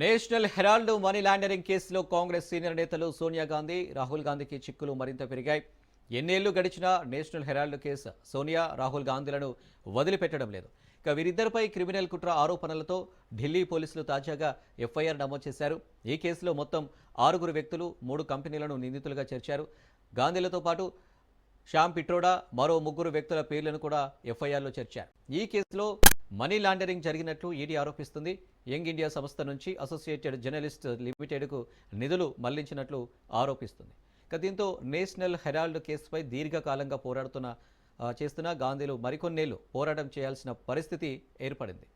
National Herald money laundering కేసులో Congress senior నేతలు సోనియా గాంధీ రాహుల్ గాంధీకి చిక్కులు మరింత పెరిగాయి. ఎన్నేళ్ళు గడిచినా national Herald case Sonia Rahul గాంధీలను వదిలిపెట్టడం లేదు. ఇక వీరిద్దరిపై క్రిమినల్ కుట్ర ఆరోపణలతో ఢిల్లీ పోలీసులు తాజాగా ఎఫ్ఐఆర్ నమోదు చేశారు. ఈ కేసులో మొత్తం ఆరుగురు వ్యక్తులు మూడు కంపెనీలను నిందితులుగా చేర్చారు. గాంధీలతో పాటు శ్యామ్ పిట్రోడా మరో ముగ్గురు వ్యక్తుల పేర్లను కూడా ఎఫ్ఐఆర్లో చేర్చారు. ఈ కేసులో మనీ లాండరింగ్ జరిగినట్లు ఈడీ ఆరోపిస్తుంది. యంగ్ ఇండియా సంస్థ నుంచి అసోసియేటెడ్ జర్నలిస్ట్ లిమిటెడ్కు నిధులు మళ్ళించినట్లు ఆరోపిస్తుంది. ఇక దీంతో నేషనల్ హెరాల్డ్ కేసుపై దీర్ఘకాలంగా పోరాడుతున్న చేస్తున్న గాంధీలు మరికొన్నేళ్ళు పోరాటం చేయాల్సిన పరిస్థితి ఏర్పడింది.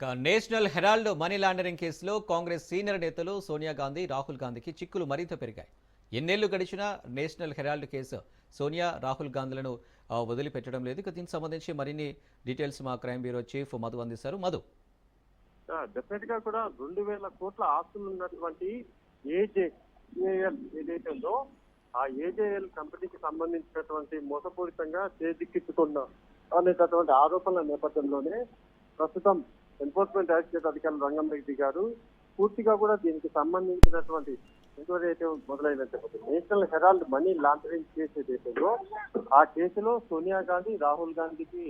నేషనల్ హెరాల్డ్ మనీ లాండరింగ్ కేసులో కాంగ్రెస్ సీనియర్ నేతలు సోనియా గాంధీ రాహుల్ గాంధీకి చిక్కులు మరింత పెరిగాయి. ఎన్నేళ్ళు గడిచినా national Herald case Sonia Rahul గాంధీలను వదిలిపెట్టడం లేదు. ఇక దీనికి సంబంధించి మరిన్ని డీటెయిల్స్ మా క్రైమ్ బ్యూరో చీఫ్ మధు అందిస్తారు. మధు. డెఫినెట్గా కూడా రెండు వేల కోట్ల ఆస్తులు ఉన్నటువంటి ఏజేఎల్ ఏదైతే ఉందో ఆ ఏజేఎల్ కంపెనీకి సంబంధించినటువంటి మోసపూరితంగా చేజిక్కించుకున్న అనేటటువంటి ఆరోపణల నేపథ్యంలోనే ప్రస్తుతం ఎన్ఫోర్స్మెంట్ డైరెక్టరేట్ అధికారులు రంగంలోకి దిగారు. పూర్తిగా కూడా దీనికి సంబంధించినటువంటి ఎంక్వైరీ అయితే మొదలైనట్టు నేషనల్ హెరాల్డ్ మనీ లాండరింగ్ కేసు ఏదైతే ఆ కేసులో సోనియా గాంధీ రాహుల్ గాంధీకి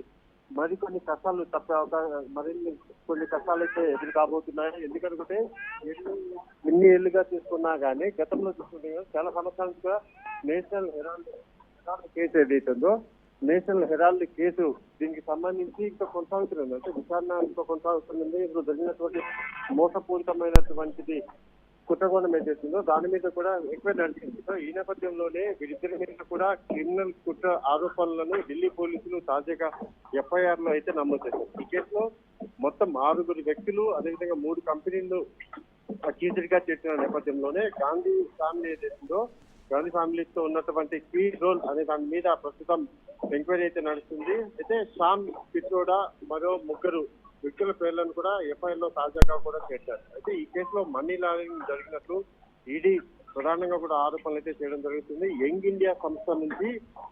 మరికొన్ని కష్టాలు తప్పే అవకాశం మరిన్ని కొన్ని కష్టాలు అయితే ఎదురు కాబోతున్నాయి. ఎందుకంటే ఎన్ని ఏళ్ళుగా తీసుకున్నా గానీ గతంలో చూసుకుంటే చాలా సంవత్సరాలుగా నేషనల్ హెరాల్డ్ కేసు ఏదైతుందో నేషనల్ హెరాల్డ్ కేసు దీనికి సంబంధించి ఇంకా కొనసాగుతుంది అంటే విచారణ ఇంకా కొనసాగుతుంది ఇప్పుడు జరిగినటువంటి మోసపూరితమైనటువంటిది కుట్రగోణం ఏదైతుందో దాని మీద కూడా ఎక్కువ నడిచింది. సో ఈ నేపథ్యంలోనే వీరిద్దరి మీద కూడా క్రిమినల్ కుట్ర ఆరోపణలను ఢిల్లీ పోలీసులు తాజాగా ఎఫ్ఐఆర్లో అయితే నమోదు చేశారు. ఈ కేసులో మొత్తం ఆరుగురు వ్యక్తులు అదేవిధంగా మూడు కంపెనీలు అక్యూజ్డ్ చేసిన నేపథ్యంలోనే గాంధీ ఫ్యామిలీ ఏదైతుందో గాంధీ ఫ్యామిలీతో ఉన్నటువంటి కీ రోల్ అనే దాని మీద ప్రస్తుతం ఎంక్వైరీ అయితే నడుస్తుంది. అయితే శ్యామ్ పిట్రోడా మరో ముగ్గురు వ్యక్తుల పేర్లను కూడా ఎఫ్ఐఆర్లో తాజాగా కూడా చేర్చారు అయితే ఈ కేసులో మనీ లాండరింగ్ జరిగినట్లు ఈడీ ప్రధానంగా కూడా ఆరోపణలు అయితే చేయడం జరుగుతుంది. యంగ్ ఇండియా సంస్థ నుంచి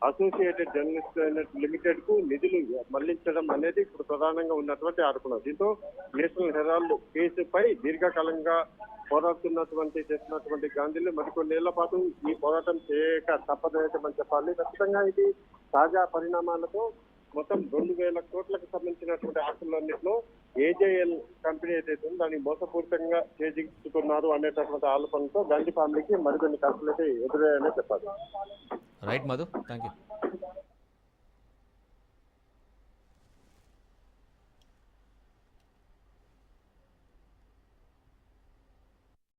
అసోసియేటెడ్ జర్నలిస్ట్ లిమిటెడ్కు నిధులు మళ్ళించడం అనేది ఇప్పుడు ప్రధానంగా ఉన్నటువంటి ఆరోపణ. దీంతో నేషనల్ హెరాల్డ్ కేసుపై దీర్ఘకాలంగా పోరాడుతున్నటువంటి చేస్తున్నటువంటి గాంధీలు మరికొన్నేళ్ళ పాటు ఈ పోరాటం చేయక తప్పదైతే చెప్పాలి. ఖచ్చితంగా ఇది తాజా పరిణామాలతో మొత్తం రెండు వేల కోట్లకు సంబంధించినటువంటి ఆస్తులన్నింటిలో ఏజేఎల్ కంపెనీ ఏదైతే ఉందో దాన్ని మోసపూరితంగా చేజించుకున్నారు అనేటటువంటి ఆలోచనతో గాంధీ ఫ్యామిలీకి మరికొన్ని ఖర్చులు అయితే ఎదురయ్యాయనే చెప్పాలి. Right Madhu thank you